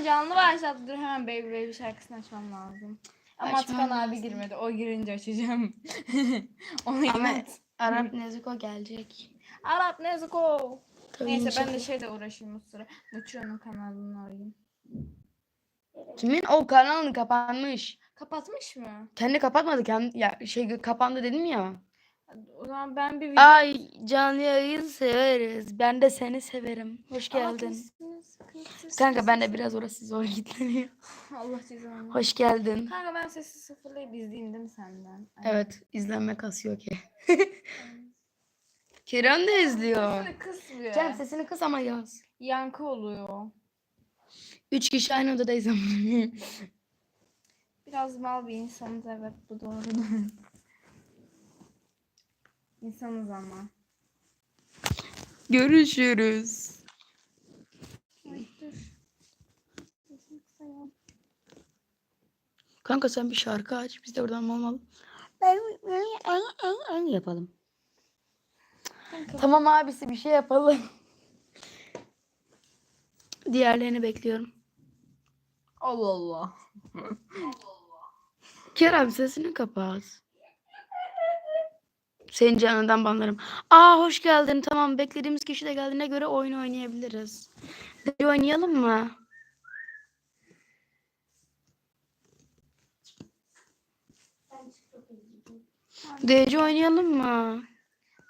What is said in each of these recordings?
an canlı başlattı. Dur hemen Baby Baby şarkısını açmam lazım. Ama Açman Atakan abi lazım. girmedi. O girince açacağım. Onu Ama. Arap Nezuko gelecek. Arap Nezuko. Tabii Neyse ben inşallah. de şeyle uğraşayım bu sıra. Muço'nun kanalını arayayım. Kimin? O kanalını kapanmış. Kapatmış mı? Kendi kapatmadı. Kendi, ya şey kapandı dedim ya. O zaman ben bir video... Ay canlı yayın severiz. Ben de seni severim. Hoş Ama geldin. Kanka ben de biraz orası zor gitleniyor. Allah cezanı. Hoş geldin. Kanka ben sesi sıfırlayıp izleyeyim değil mi senden? Evet izlenme kasıyor ki. Kerem de izliyor. Sesini kısmıyor. Cem sesini kıs ama yaz. Yankı oluyor. Üç kişi aynı odadayız ama. Biraz mal bir insanız evet bu doğru. İnsanız ama. Görüşürüz. Ay dur. Sesini kısayım. Kanka sen bir şarkı aç. Biz de oradan mal mal. yapalım. Kanka, Tamam abisi bir şey yapalım. Diğerlerini bekliyorum. Allah Allah. Kerem sesini kapat. Senin canından banlarım. Aa hoş geldin. Tamam beklediğimiz kişi de geldiğine göre oyun oynayabiliriz. Hadi oynayalım mı? DC oynayalım mı?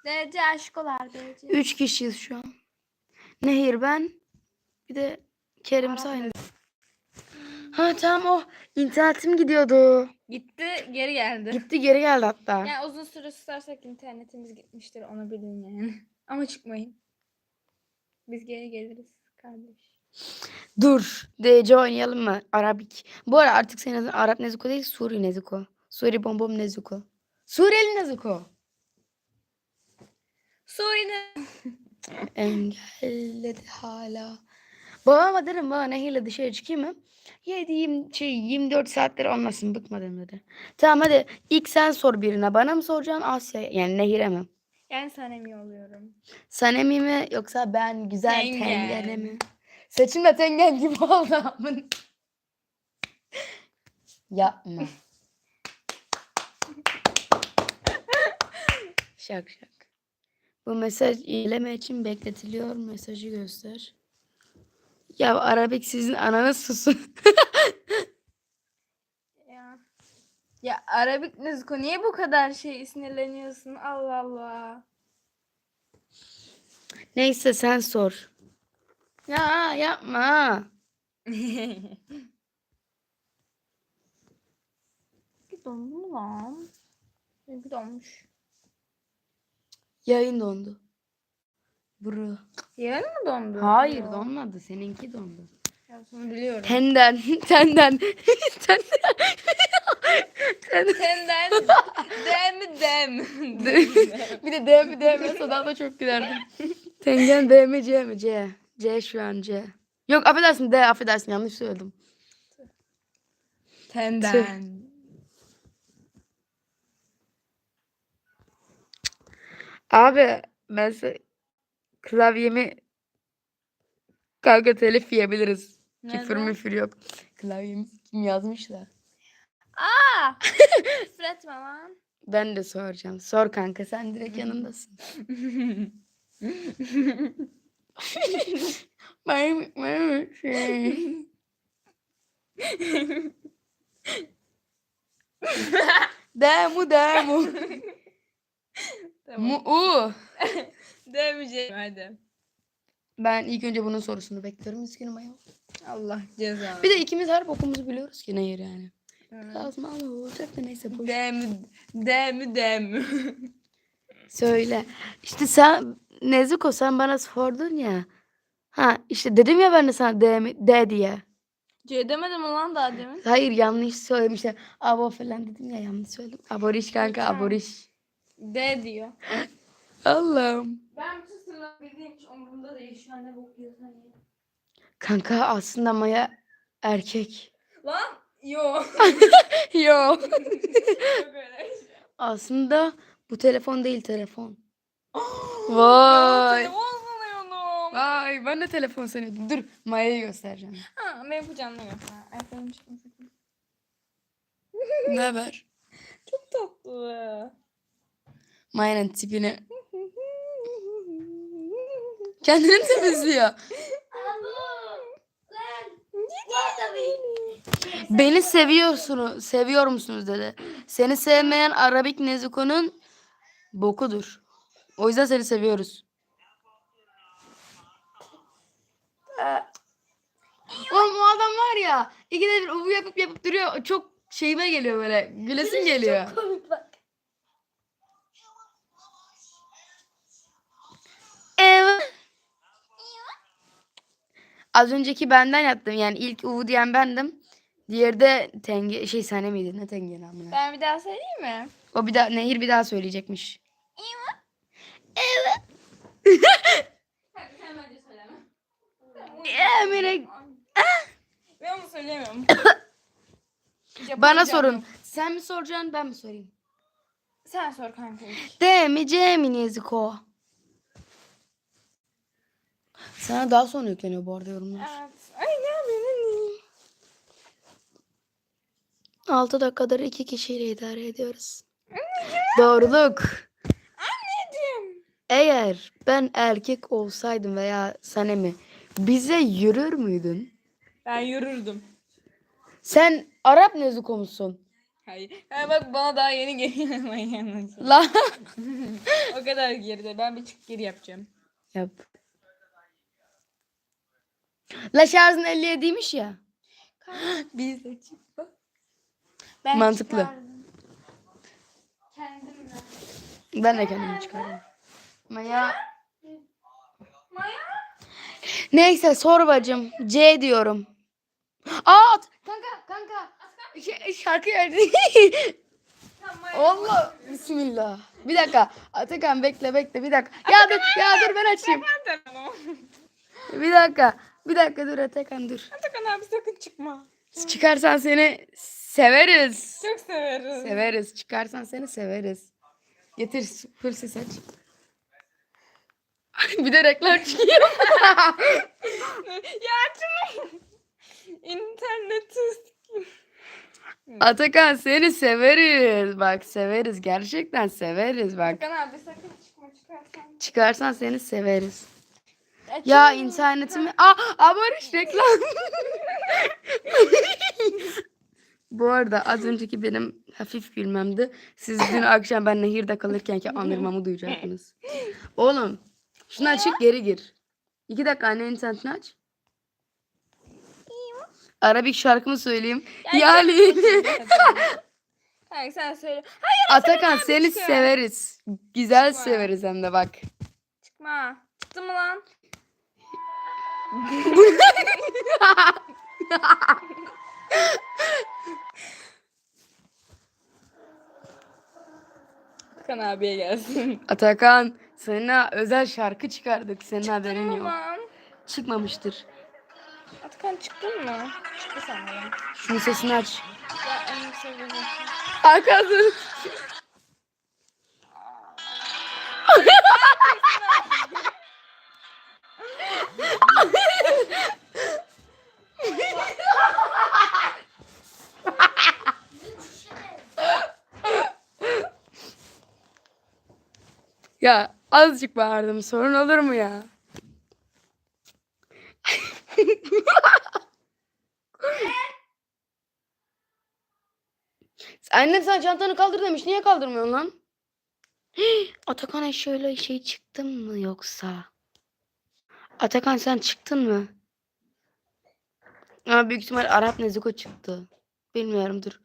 DC aşkolar DC. Üç kişiyiz şu an. Nehir ben. Bir de Kerim Sayın. Ha tamam o. internetim gidiyordu. Gitti geri geldi. Gitti geri geldi hatta. Yani uzun süre susarsak internetimiz gitmiştir onu bilin yani. Ama çıkmayın. Biz geri geliriz kardeş. Dur. DC oynayalım mı? Arabik. Bu ara artık senin adın Arap Nezuko değil Suri Nezuko. Suri Bombom Nezuko. Suriyeli Nezuko. Suri'nin Engelledi hala. Babama derim baba nehirle dışarı çıkayım mı? 7 20, şey, 24 saattir olmasın bıkmadım dedi. Tamam hadi ilk sen sor birine. Bana mı soracaksın Asya yani Nehir'e mi? yani sanemi oluyorum. Sanemi mi yoksa ben güzel tengene mi? Saçım da tengen gibi oldu amın. Yapma. Şak şak. Bu mesaj ileme için bekletiliyor. Mesajı göster. Ya Arabik sizin ananız susun. Ya. Ya Arabik Nezuko niye bu kadar şey sinirleniyorsun? Allah Allah. Neyse sen sor. Ya yapma. Bir dondu lan? Bir donmuş. Yayın dondu. Buru. Yarın mı dondu? Hayır Yo. donmadı. Seninki dondu. Ya bunu biliyorum. Tenden, tenden, tenden. Tenden. Dem dem. bir de D mi D mi daha da çok gülerdim. Tengen D mi C mi C? C şu an C. Yok affedersin D affedersin yanlış söyledim. Tenden. Abi size klavyemi kanka telif yiyebiliriz. Küfür Neden? müfür yok. Klavyemi kim yazmış da. Aa! Küfür etme lan. Ben de soracağım. Sor kanka sen direkt yanındasın. Benim, benim şey. Demu demu. Tamam. Mu. Demeyeceğim hadi. Ben ilk önce bunun sorusunu bekliyorum. Üzgünüm ayol. Allah cezanı. Bir de ikimiz her bokumuzu biliyoruz ki nehir yani. Evet. Lazım ama olacak da neyse boş. Dem dem dem. Söyle. İşte sen Nezuko sen bana sordun ya. Ha işte dedim ya ben de sana D, D diye. C demedim lan daha demin? Hayır yanlış söylemişler. Abo falan dedim ya yanlış söyledim. Aboriş kanka aboriş. D diyor. Allah'ım. Ben bütün sınırları bildiğim hiç umurumda değil. Şu an ne bok yiyorsan ye. Kanka aslında Maya erkek. Lan yo. Yo. Yok öyle şey. aslında bu telefon değil telefon. Vay. telefon. Vay ben de telefon sanıyordum. Dur Maya'yı göstereceğim. Ha, benim kucağımda yok. Ha, ayaklarım çıkmasın. ne haber? Çok tatlı. Maya'nın tipini kendini temizliyor. Beni seviyorsunuz, seviyor musunuz dedi. Seni sevmeyen Arabik Nezuko'nun bokudur. O yüzden seni seviyoruz. Oğlum o adam var ya ikide bir uvu yapıp yapıp duruyor. Çok şeyime geliyor böyle. Gülesim geliyor. Çok komik bak. Az önceki benden yaptım. Yani ilk uvu diyen bendim. Diğeri de tenge şey sahne miydi? Ne tenge namına? Ben bir daha söyleyeyim mi? O bir daha Nehir bir daha söyleyecekmiş. Hadi sen bence söyleme. Emine Ben onu söyleyemiyorum. bana sorun. Sen mi soracaksın ben mi sorayım? Sen sor kanka. ilk. De mi C mi Nezuko? Sana daha sonra yükleniyor bu arada yorumlar. Evet. Ay ne yapıyorsun? 6 dakikadır iki kişiyle idare ediyoruz. Doğruluk. Anneciğim. Eğer ben erkek olsaydım veya Sanem'i bize yürür müydün? Ben yürürdüm. Sen Arap Nezuko musun? Hayır. Ha bak bana daha yeni geliyor. La. o kadar geride. Ben bir çık geri yapacağım. Yap. La şarjın 57'ymiş ya. Biz de çık bak. Ben Mantıklı. çıkardım. Kendimle. Ben de kendimi çıkardım. Maya. Maya. Neyse sor bacım. C diyorum. Aa kanka kanka. Şey, şarkı Maya. Allah. Bismillah. Bir dakika. Atakan bekle bekle bir dakika. Ya dur ya dur ben açayım. Bir dakika. Bir dakika dur Atakan dur. Atakan abi sakın çıkma. Çıkarsan seni severiz. Çok severim. Severiz. Çıkarsan seni severiz. Getir ses aç. bir de reklam çıkıyor. ya açmayın. İnterneti Atakan seni severiz. Bak severiz. Gerçekten severiz bak. Atakan abi sakın çıkma çıkarsan. Çıkarsan seni severiz. Ya internetimi... Aa, aa Barış reklam. Bu arada az önceki benim hafif gülmemdi. Siz dün akşam ben nehirde kalırken ki anırmamı duyacaktınız. Oğlum şunu açıp geri gir. İki dakika anne internetini aç. Arabik şarkımı söyleyeyim. Yani Kanka sen söyle. Hayır Atakan seni çıkıyor. severiz. Güzel Çıkma. severiz hem de bak. çıkma. Çıktı mı lan? Atakan abiye gelsin. Atakan sana özel şarkı çıkardık. Senin haberin yok. Tamam. Çıkmamıştır. Atakan çıktın mı? Çıktı sanırım. Şunun sesini aç. Ya en yüksek hızı. Arkadaşlar. ya azıcık bağırdım. Sorun olur mu ya? Annem sana çantanı kaldır demiş. Niye kaldırmıyorsun lan? Atakan şöyle şey çıktın mı yoksa? Atakan sen çıktın mı? Aa, büyük ihtimal Arap Nezuko çıktı. Bilmiyorum dur.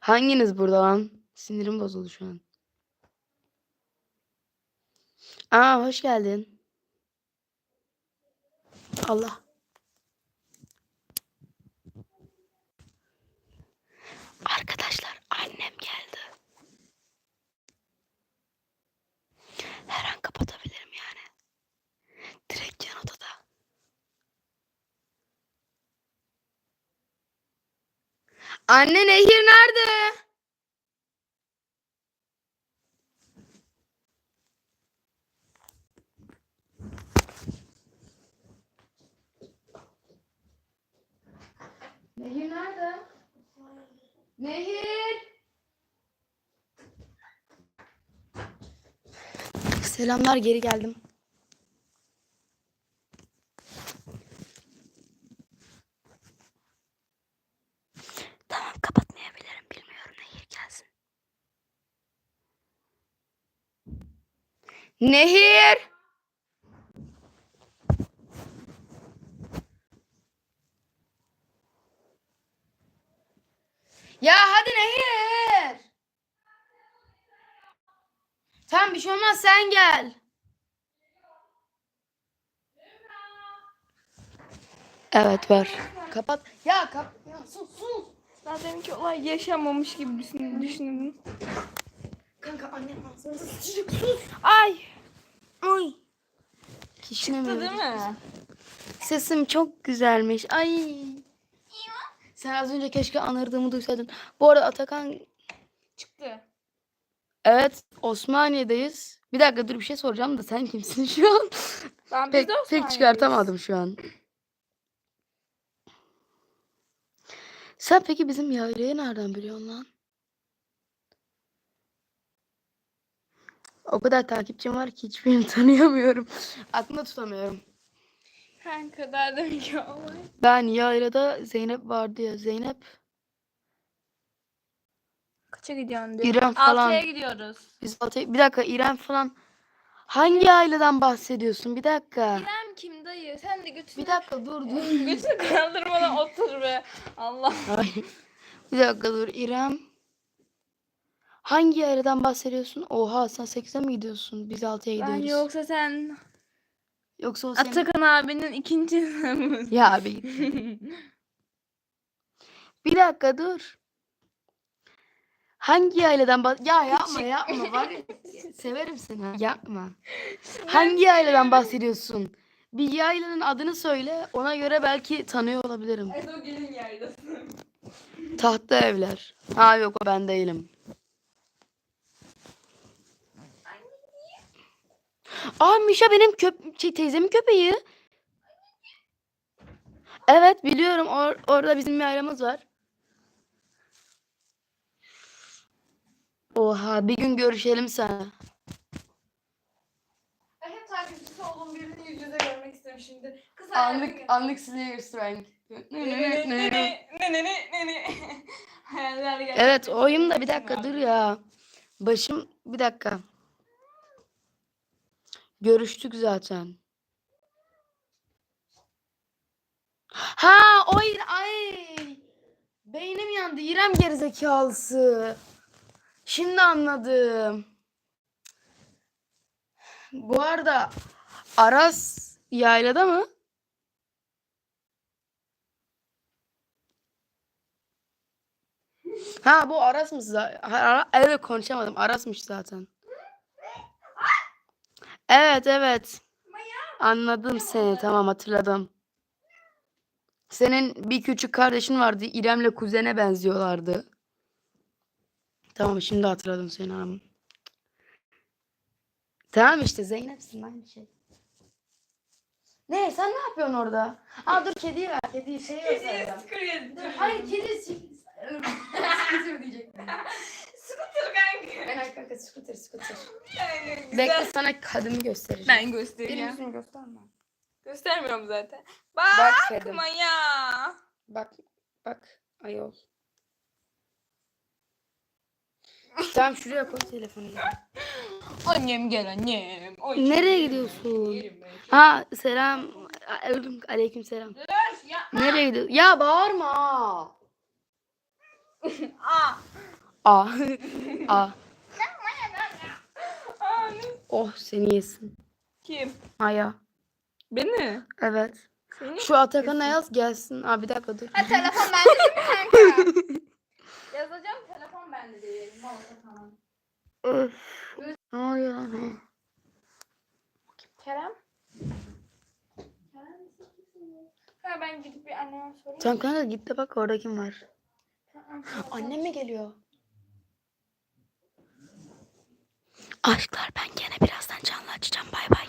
Hanginiz burada lan? Sinirim bozuldu şu an. Aa hoş geldin. Allah. Arkadaşlar annem geldi. Her an kapatabilirim yani. Direkt yan odada. Anne Nehir nerede? Nehir nerede? Nehir! Selamlar geri geldim. Tamam kapatmayabilirim bilmiyorum Nehir gelsin. Nehir! Ya hadi Nehir! Tamam bir şey olmaz sen gel. Evet var. Kapat. Ya kap. Ya sus sus. Daha deminki olay yaşanmamış gibi düşün- düşündüm. Kanka annem ağzını sıçacak sus. Ay. Ay. Kişine Çıktı değil mi? Sesim çok güzelmiş. Ay. Sen az önce keşke anırdığımı duysaydın. Bu arada Atakan Çıktı. Evet Osmaniye'deyiz. Bir dakika dur bir şey soracağım da sen kimsin şu an? Ben pek, biz pek çıkartamadım şu an. Sen peki bizim yaylayı nereden biliyorsun lan? O kadar takipçim var ki hiçbirini tanıyamıyorum. Aklımda tutamıyorum. Daha deminki olay. Ben yaylada Zeynep vardı ya. Zeynep Kaça gidiyorsun diyor. İrem falan. Altıya gidiyoruz. Biz altı- bir dakika İrem falan. Hangi yayladan bahsediyorsun? Bir dakika. İrem kim dayı? Sen de götür. Bir dakika dur dur. Götür kaldırmadan otur be. Allah. Bir dakika dur İrem. Hangi yayladan bahsediyorsun? Oha sen 8'e mi gidiyorsun? Biz 6'ya Ben gidiyoruz. yoksa sen Yoksa o senin... Atakan abinin ikinci sınıfı. Ya abi. Bir dakika dur. Hangi yayladan bah... Ya yapma yapma var ya. Severim seni. Yapma. Hangi yayladan bahsediyorsun? Bir yaylanın adını söyle. Ona göre belki tanıyor olabilirim. Ezo gelin yaylası. Tahta evler. Ha yok o ben değilim. Aa Mişa benim köp şey, teyzemin köpeği. Evet biliyorum or orada bizim bir ailemız var. Oha bir gün görüşelim sana. Ben hep takipçisi olduğum birini yüz yüze görmek isterim şimdi. Kız Anlık anlık Slayer Strength. Ne ne ne ne ne. Hayaller gerçek. Evet oyum da bir dakika dur ya. Başım bir dakika. Görüştük zaten. Ha oy ay. Beynim yandı. İrem gerizekalısı. Şimdi anladım. Bu arada Aras yaylada mı? Ha bu Aras'mış zaten. Ara- Evet konuşamadım. Aras'mış zaten. Evet evet. Anladım seni. Tamam hatırladım. Senin bir küçük kardeşin vardı. İrem'le kuzene benziyorlardı. Tamam şimdi hatırladım seni hanım. Tamam işte Zeynep'sin aynı şey. Ne sen ne yapıyorsun orada? Aa dur kediyi ver. Kediyi şey göstereceğim. Dur, Hayır kedi Scooter diyecektim. Scooter kanka. Ben kanka scooter scooter. Yani Bekle güzel. sana kadını göstereceğim. Ben Benim göstereyim. yüzümü gösterme. Göstermiyorum zaten. Bak. Bakma ya. Bak bak ayol. Tamam şuraya koy telefonu. Annem gel annem. Oy, Nereye gidiyorsun? ben, yerim ben. Ha selam. Aleyküm selam. Dur ya. Nereye gidiyorsun? Ya bağırma. Aa. Aa. Aa. Aa, ne? Oh seni yesin. Kim? Aya. Beni. Evet. Seni. Şu Atakan'a yaz gelsin. Aa bir dakika dur. Ha telefon bende değil mi kanka? Telefon bende değil. Vallahi tamam. Öf. Ne oluyor lan? Kerem? Kerem Ha ben gidip bir anneme sorayım. Tamam kanka git de bak orada kim var. Tamam. Annem mi geliyor? Aşklar ben gene birazdan canlı açacağım. Bay bay.